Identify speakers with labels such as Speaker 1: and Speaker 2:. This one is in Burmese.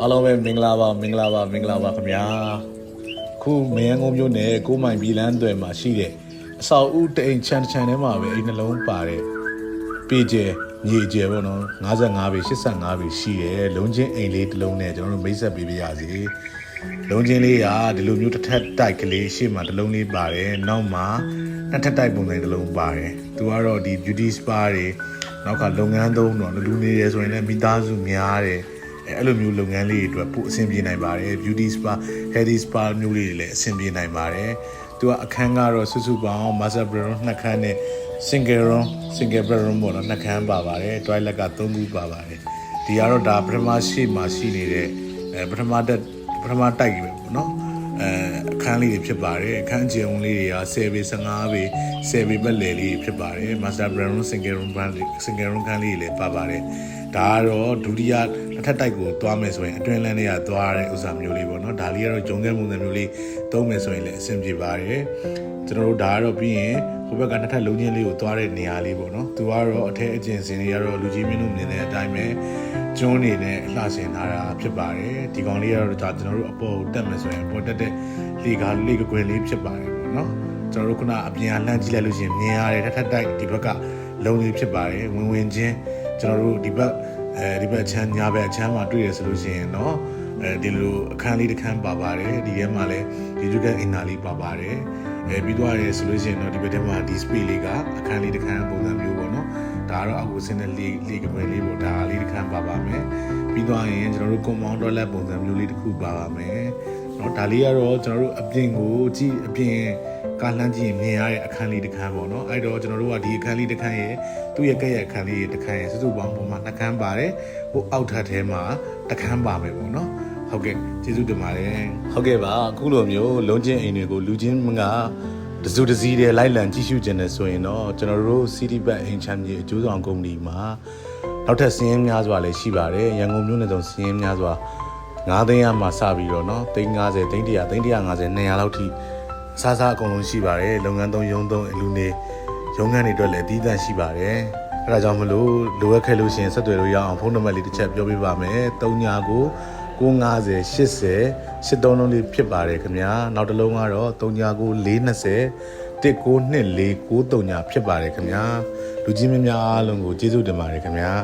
Speaker 1: အားလုံးပဲမင်္ဂလာပါမင်္ဂလာပါမင်္ဂလာပါခင်ဗျာခုမင်းကုန်းမျိုးနဲ့ကိုမိုင်ဘီလန်းတွေမှာရှိတဲ့အဆောက်အဦတိမ်ချန်ချန်ထဲမှာပဲအိမ်နှလုံးပါတဲ့ပေကျဲညီကျဲပေါ့နော်55ပေ85ပေရှိတယ်လုံးချင်းအိမ်လေးတစ်လုံးနဲ့ကျွန်တော်တို့မိတ်ဆက်ပေးပြရစီလုံးချင်းလေးကဒီလိုမျိုးတစ်ထပ်တိုက်ကလေးရှေ့မှာတစ်လုံးလေးပါတယ်နောက်မှာနှစ်ထပ်တိုက်ပုံစံတစ်လုံးပါတယ်သူကတော့ဒီ beauty spa တွေနောက်ကလုပ်ငန်းသုံးတော့လူနေရဲဆိုရင်လည်းမိသားစုများတယ် အဲအဲ့လိုမျိုးလုပ်ငန်းလေးတွေအတွက်ပို့အဆင်ပြေနိုင်ပါတယ် beauty spa healthy spa မျိုးလေးတွေလည်းအဆင်ပြေနိုင်ပါတယ်သူကအခန်းကတော့စုစုပေါင်း master bedroom နှစ်ခန်းနဲ့ single room single bedroom ပေါ့နော်နှစ်ခန်းပါပါတယ် toilet က3ခုပါပါတယ်ဒီကတော့ဒါပထမရှိမှာရှိနေတဲ့အဲပထမတက်ပထမတိုက်ကြီးပဲပေါ့နော်အဲအခန်းလေးတွေဖြစ်ပါတယ်အခန်းကျုံလေးတွေက10ပေ15ပေ10ပေပတ်လည်လေးတွေဖြစ်ပါတယ် master bedroom single room brand single room ခန်းလေးတွေလည်းပါပါတယ်ဒါကတော့ဒုတိယတစ် ထပ်တိုက်ကိုသွားမယ်ဆိုရင်အတွင်းလမ်းတွေကသွားရတဲ့ဥစ္စာမျိုးလေးပေါ့နော်ဒါလေးကတော့ဂျုံခဲပုံစံမျိုးလေးသုံးမယ်ဆိုရင်လည်းအဆင်ပြေပါတယ်ကျွန်တော်တို့ဒါကတော့ပြီးရင်ဟိုဘက်ကနှစ်ထပ်လုံးချင်းလေးကိုသွားတဲ့နေရာလေးပေါ့နော်သူကတော့အထက်အကျင်စင်တွေကတော့လူကြီးမင်းတို့မြင်တဲ့အတိုင်းပဲကျွန်းနေနဲ့အလှဆင်ထားတာဖြစ်ပါတယ်ဒီကောင်လေးကတော့ဒါကျွန်တော်တို့အပေါ်ကိုတက်မယ်ဆိုရင်အပေါ်တက်တဲ့လေကားလေကွယ်လေးဖြစ်ပါတယ်ပေါ့နော်ကျွန်တော်တို့ခုနအပြင်ကလှမ်းကြည့်လိုက်လို့ရှိရင်မြင်ရတဲ့ထပ်ထပ်တိုက်ဒီဘက်ကလုံးလေးဖြစ်ပါတယ်ဝင်ဝင်ချင်းကျွန်တော်တို့ဒီဘက် အဲဒီဘက်ချမ်းညာဘက်ချမ်းမှာတွေ့ရဆိုလို့ရှိရင်တော့အဲဒီလိုအခန်းလေးတစ်ခန်းပါပါတယ်ဒီထဲမှာလည်းရေကျူးကန်အင်နာလေးပါပါတယ်အဲပြီးသွားရဲဆိုလို့ရှိရင်တော့ဒီဘက်ထဲမှာဒီ space လေးကအခန်းလေးတစ်ခန်းပုံစံမျိုးပေါ့နော်ဒါကတော့အခုစင်းတဲ့လေးလေးကပွဲလေးပေါ့ဒါလေးတစ်ခန်းပါပါမယ်ပြီးသွားရင်ကျွန်တော်တို့ compound toilet ပုံစံမျိုးလေးတစ်ခုပါပါမယ်နော်ဒါလေးကတော့ကျွန်တော်တို့အပြင်ကိုကြည့်အပြင် ကားလှမ်းကြည့်ရင်မြင်ရတဲ့အခန်းလေးတစ်ခန်းပေါ့နော်အဲ့တော့ကျွန်တော်တို့ကဒီအခန်းလေးတစ်ခန်းရဲ့သူ့ရဲ့ကဲ့ရဲ့အခန်းလေးတစ်ခန်းရဲ့စုစုပေါင်းပုံမှာနှစ်ခန်းပါတယ်ဟိုအောက်ထပ်ထဲမှာတစ်ခန်းပါမယ်ပေါ့နော်ဟုတ်ကဲ့ကျေးဇူးတင်ပါတယ်ဟုတ်ကဲ့ပါအခုလိုမျိုးလုံးချင်းအိမ်တွေကိုလူချင်းမကတစုတစည်းတွေလိုက်လံကြည့်ရှုခြင်းနဲ့ဆိုရင်တော့ကျွန်တော်တို့ City Bank အိမ်ချမ်းမြေအကျိုးဆောင်ကုမ္ပဏီမှာနောက်ထပ်စီးရင်များစွာလည်းရှိပါတယ်ရန်ကုန်မြို့နယ်စုံစီးရင်များစွာ9သိန်းရမှစပြီးတော့เนาะသိန်း90သိန်း100သိန်း150 200လောက်ထိ စားစားအကုန်လုံးရှိပါတယ်လုပ်ငန်းသုံးရုံးသုံးလူနေရုံးခန်းတွေအတွက်လည်းအသီးသန့်ရှိပါတယ်အဲဒါကြောင့်မလို့လိုအပ်ခဲ့လို့ရှိရင်ဆက်သွယ်လို့ရအောင်ဖုန်းနံပါတ်လေးတစ်ချက်ပြောပြပါမယ်39ကို950 80 83လုံးလေးဖြစ်ပါတယ်ခင်ဗျာနောက်တစ်လုံးကတော့39ကို420 1924 93ဖြစ်ပါတယ်ခင်ဗျာလူကြီးမများအားလုံးကိုကျေးဇူးတင်ပါတယ်ခင်ဗျာ